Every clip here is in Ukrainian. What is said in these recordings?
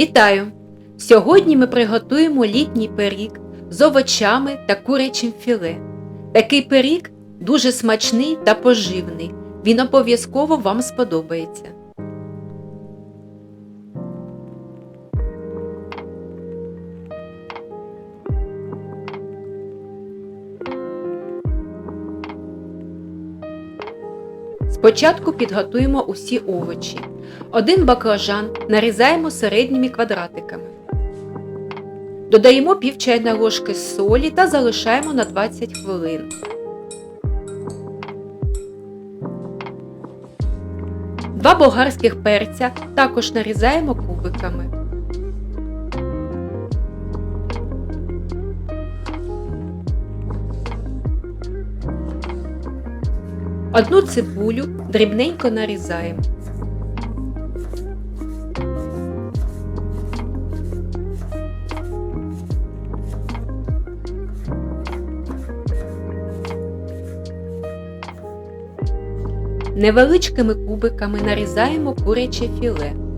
Вітаю! Сьогодні ми приготуємо літній пиріг з овочами та курячим філе. Такий пиріг дуже смачний та поживний. Він обов'язково вам сподобається. Спочатку підготуємо усі овочі. Один баклажан нарізаємо середніми квадратиками. Додаємо пів чайної ложки солі та залишаємо на 20 хвилин. Два болгарських перця також нарізаємо кубиками. Одну цибулю дрібненько нарізаємо. Невеличкими кубиками нарізаємо куряче філе.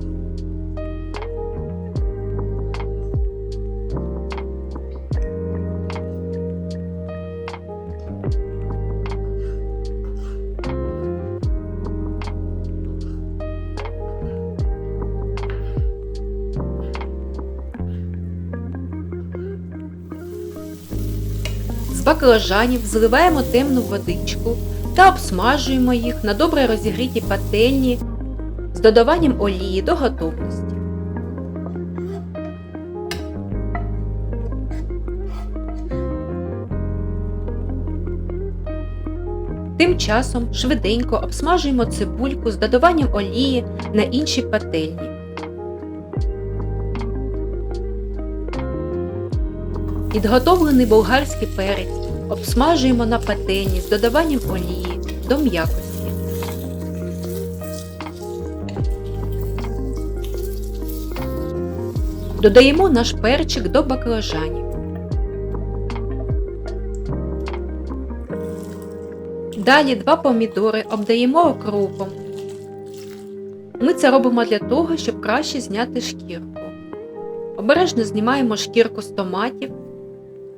Баклажанів зливаємо темну водичку та обсмажуємо їх на добре розігрітій пательні з додаванням олії до готовності. Тим часом швиденько обсмажуємо цибульку з додаванням олії на іншій пательні. Підготовлений болгарський перець обсмажуємо на пательні з додаванням олії до м'якості. Додаємо наш перчик до баклажанів. Далі два помідори обдаємо окропом. Ми це робимо для того, щоб краще зняти шкірку. Обережно знімаємо шкірку з томатів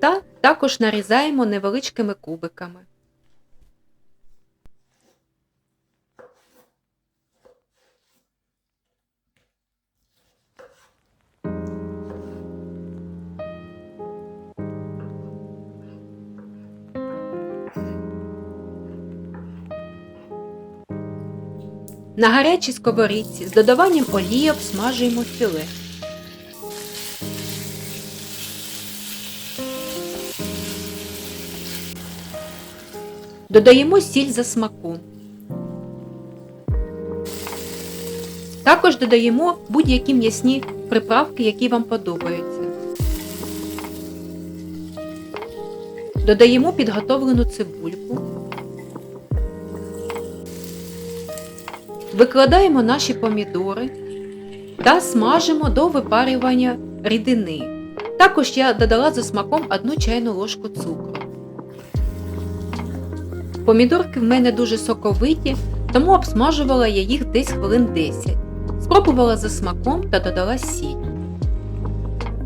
та також нарізаємо невеличкими кубиками. На гарячій сковорідці з додаванням олії обсмажуємо філе. Додаємо сіль за смаком. Також додаємо будь-які м'ясні приправки, які вам подобаються. Додаємо підготовлену цибульку. Викладаємо наші помідори та смажимо до випарювання рідини. Також я додала за смаком 1 чайну ложку цукру. Помідорки в мене дуже соковиті, тому обсмажувала я їх десь хвилин 10. Спробувала за смаком та додала сіль.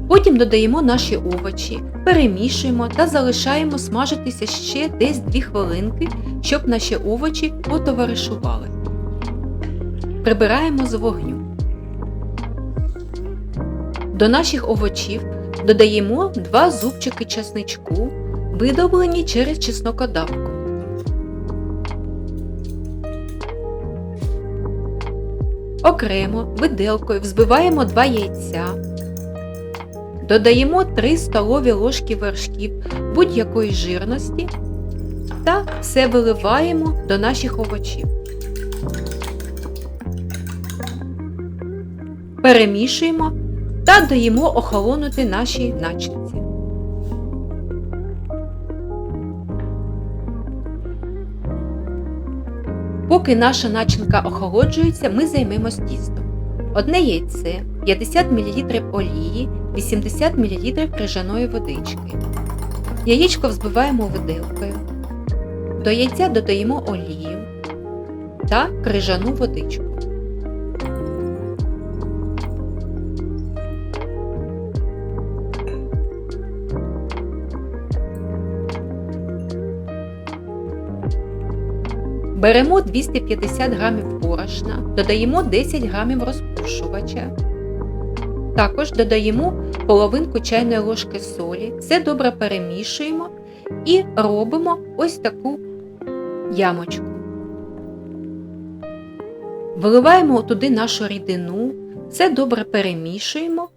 Потім додаємо наші овочі, перемішуємо та залишаємо смажитися ще десь 2 хвилинки, щоб наші овочі потоваришували. Прибираємо з вогню. До наших овочів додаємо 2 зубчики часничку, видоблені через чеснокодавку. Окремо виделкою взбиваємо 2 яйця. Додаємо 3 столові ложки вершків будь-якої жирності та все виливаємо до наших овочів. Перемішуємо та даємо охолонути наші начинці. Поки наша начинка охолоджується, ми займемось тістом. Одне яйце, 50 мл олії, 80 мл крижаної водички. Яєчко взбиваємо виделкою. До яйця додаємо олію та крижану водичку. Беремо 250 грамів борошна, додаємо 10 грамів розпушувача. Також додаємо половинку чайної ложки солі, все добре перемішуємо і робимо ось таку ямочку. Виливаємо туди нашу рідину, все добре перемішуємо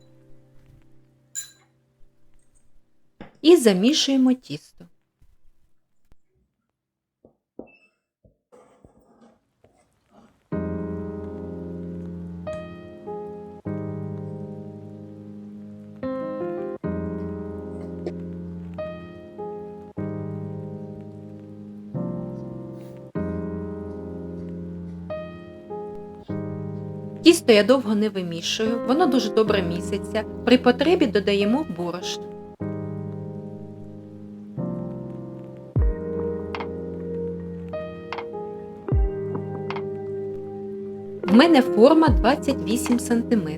і замішуємо тісто. Тісто я довго не вимішую, воно дуже добре місяться. При потребі додаємо борошно. В мене форма 28 см.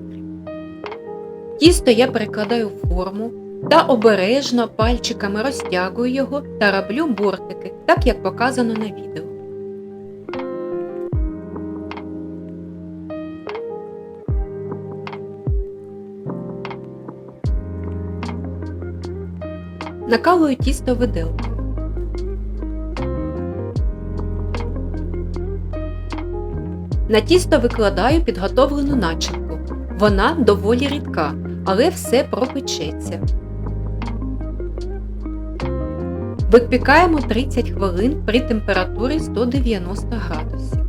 Тісто я перекладаю в форму та обережно пальчиками розтягую його та роблю бортики, так як показано на відео. Накалую тісто виделкою. На тісто викладаю підготовлену начинку. Вона доволі рідка, але все пропечеться. Випікаємо 30 хвилин при температурі 190 градусів.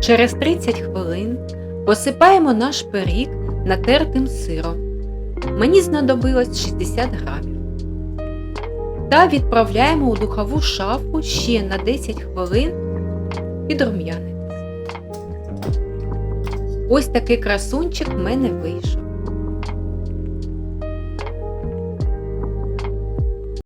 Через 30 хвилин посипаємо наш пиріг натертим сиром. Мені знадобилось 60 грамів. Та відправляємо у духову шафу ще на 10 хвилин підрум'янитись. Ось такий красунчик в мене вийшов.